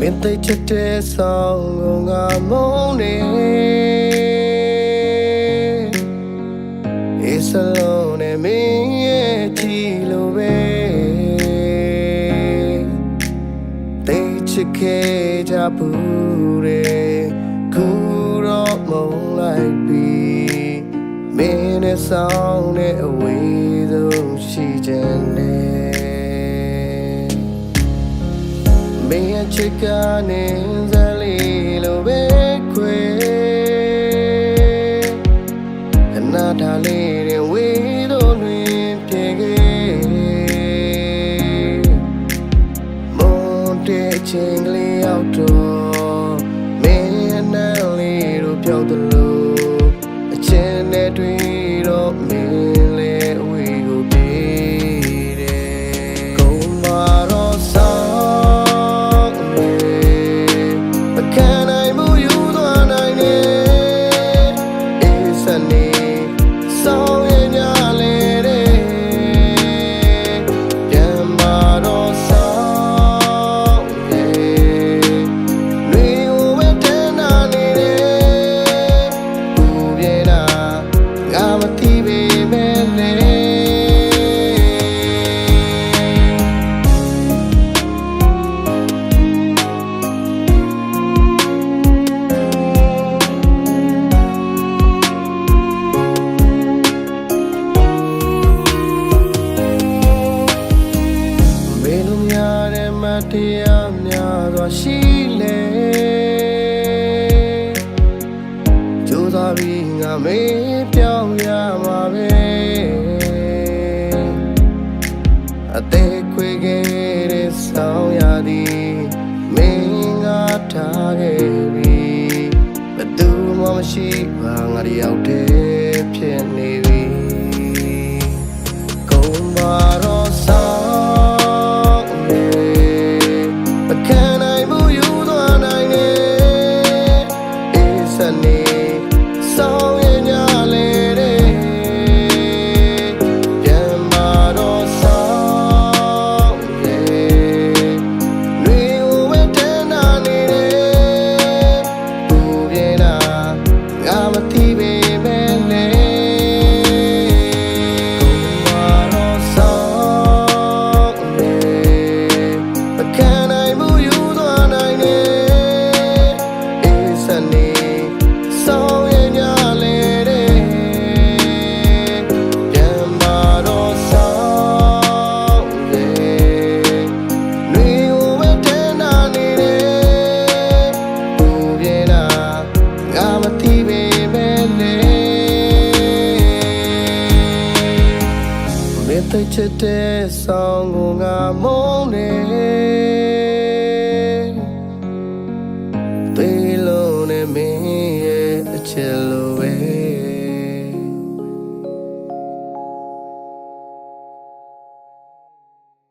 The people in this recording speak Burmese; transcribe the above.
မင်းသိချစ်တဲ့ဆောင်ကိုငါမုန်းနေအစလုံးနဲ့မင်းရဲ့ကြည့်လို့ပဲသိချစ်ခဲ့ကြဘူးတဲ့ခုတော့မုန်းလိုက်ပြီမင်းနဲ့ဆောင်နဲ့အဝေးဆုံးရှိချင်တ မင်းရဲ့ချစ်ကနေဇလီလိုပဲခွေခ သိပေမဲ့လေမေလိုများတဲ့မတရားများစွာရှိလေ ကြိုးစားပြီးငါမေးပြောင်းရမှာပဲအသေးခွေခဲ့တဲ့ဆောင်းရသည်မင်းငါထားခဲ့ပြီဘယ်သူမှမရှိပါငါတယောက်တည်းဖြစ်နေပြီကုန်ပါတော့ မင်းသိချစ်တဲ့ဆောင်ကိုငါမုန်းနေ